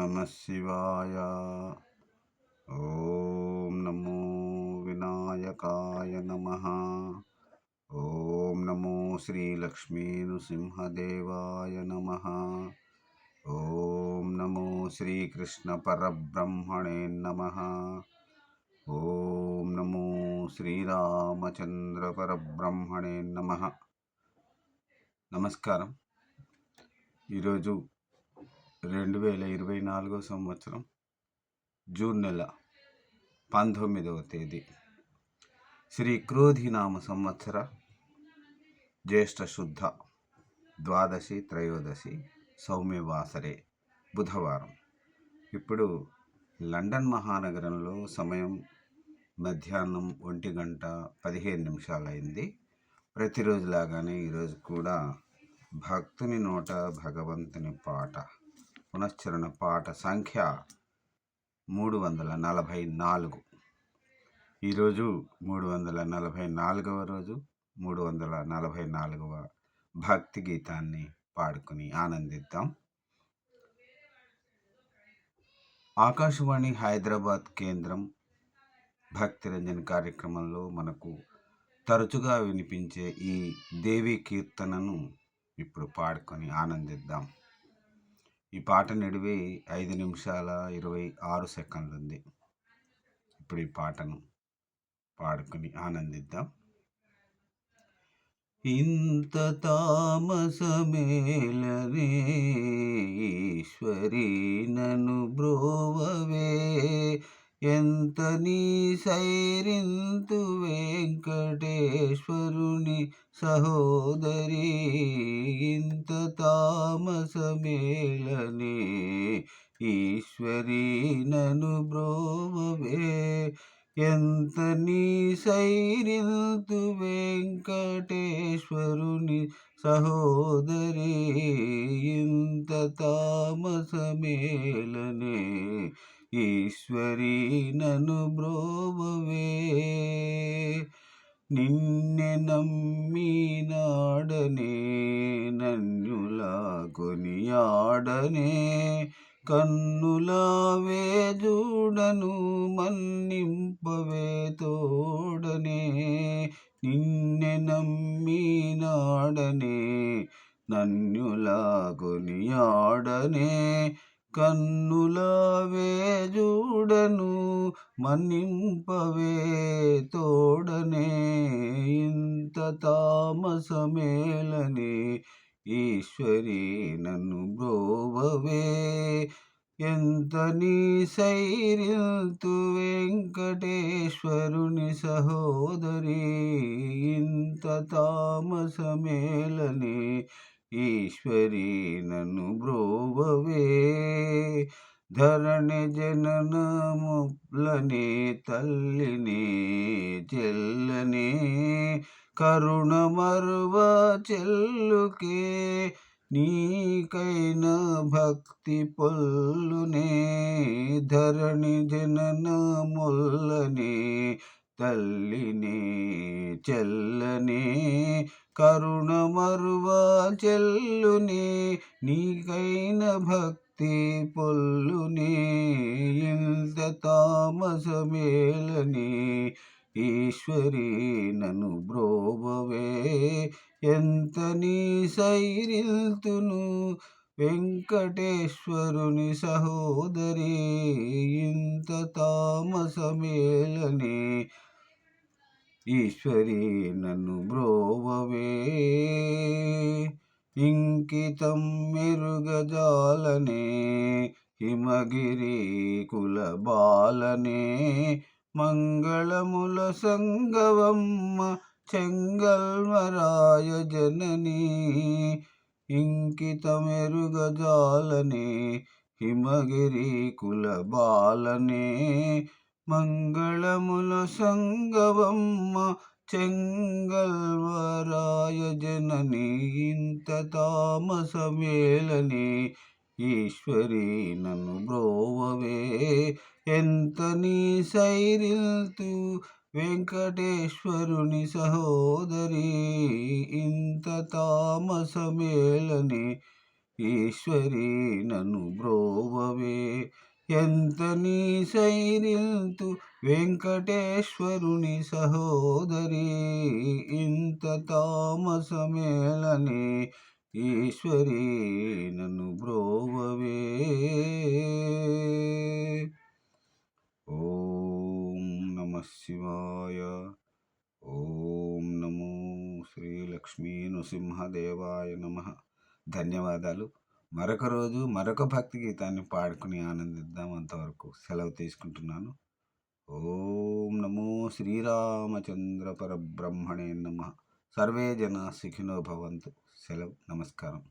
నమ శివాయ ఓం నమో వినాయకాయ నమ ఓం నమో శ్రీలక్ష్మీ నృసింహదేవాయ నమ ఓం నమో శ్రీకృష్ణ పరబ్రహ్మణే నమ ఓం నమో శ్రీరామచంద్ర పరబ్రహ్మణే నమ నమస్కారం ఈరోజు రెండు వేల ఇరవై నాలుగో సంవత్సరం జూన్ నెల పంతొమ్మిదవ తేదీ. శ్రీ క్రోధినామ సంవత్సర జ్యేష్ఠ శుద్ధ ద్వాదశి త్రయోదశి సౌమ్యవాసరే బుధవారం. ఇప్పుడు లండన్ మహానగరంలో సమయం మధ్యాహ్నం ఒంటి గంట పదిహేను నిమిషాలైంది. ప్రతిరోజులాగానే ఈరోజు కూడా భక్తుని నోట భగవంతుని పాట పునశ్చరణ పాట సంఖ్య మూడు వందల నలభై నాలుగు. ఈరోజు మూడు వందల నలభై నాలుగవ రోజు మూడు వందల నలభై నాలుగవ భక్తి గీతాన్ని పాడుకుని ఆనందిద్దాం. ఆకాశవాణి హైదరాబాద్ కేంద్రం భక్తిరంజన్ కార్యక్రమంలో మనకు తరచుగా వినిపించే ఈ దేవి కీర్తనను ఇప్పుడు పాడుకొని ఆనందిద్దాం. ఈ పాట నిడివి ఐదు నిమిషాల ఇరవై ఆరు సెకండ్లు ఉంది ఇప్పుడు ఈ పాటను పాడుకొని ఆనందిద్దాం. ఇంత తామసమేలనే ఈశ్వరి నను బ్రోవవే. ఎంత నీ సైరింతు వెంకటేశ్వరుని సహోదరి. తామసమేళనే ఈశ్వరీ నను బ్రోవే ఎంత నీ సైరింతు వెంకటేశ్వరుని సహోదరి ఇంత తామసమేళనే ఈశ్వరీ నను బ్రోవవే. నిన్నె నమ్మినాడనే నన్యులా కొనియాడనే. కన్నులా వేజూడను మన్నింపవే తోడనే. నిన్నె నమ్మినాడనే నన్యులా కొనియాడనే. కన్నులవే చూడను మన్నింపవే తోడనే. ఇంత తామసమేలని ఈశ్వరి నన్ను బ్రోవవే ఎంత నీ సైరింతు వెంకటేశ్వరుని సహోదరి. ఇంత తామసమేలని ఈశ్వరి నన్ను బ్రోవవే ధరణి జననములనే తల్లిని చెల్లని కరుణ మరువ చెల్లుకే నీకైన భక్తి పొల్లునే. ధరణి జననములనే తల్లిని చెల్లని కరుణ మరువా చెల్లుని నీకైన భక్తి పొల్లుని ఇంత తామసమేలని ఈశ్వరి నను బ్రోబవే ఎంత నీ సైరిల్తును వెంకటేశ్వరుని సహోదరి ఇంత తామసమేలని ఈశ్వరి నన్ను బ్రోవవే. ఇంకితం మెరుగజాలనే హిమగిరి కుల బాలనే మంగళముల సంగవమ్మ చెంగల్మరాయ జననీ. ఇంకితమెరుగజాలనే హిమగిరి కుల బాలనే మంగళముల సంగవమ్మ చెంగల్వరాయ జనని ఇంత తామసమేళని ఈశ్వరి నన్ను బ్రోవవే ఎంత నీ సైరిల్తు వెంకటేశ్వరుని సహోదరి ఇంత తామసమేళని ఈశ్వరి నన్ను బ్రోవవే ఎంత నీ సైరిల్తు వెంకటేశ్వరుని సహోదరి ఇంత తామసమేళనే ఈశ్వరి నన్ను బ్రోవవే. ఓం నమ శివాయ ఓం నమో శ్రీ లక్ష్మీ నృసింహదేవాయ నమ. ధన్యవాదాలు. మరొక రోజు మరొక భక్తి గీతాన్ని పాడుకుని ఆనందిద్దాం అంతవరకు సెలవు తీసుకుంటున్నాను. ఓం నమో శ్రీరామచంద్ర పరబ్రహ్మణే నమ. సర్వే జన సుఖినో భవంతు. సెలవు నమస్కారం.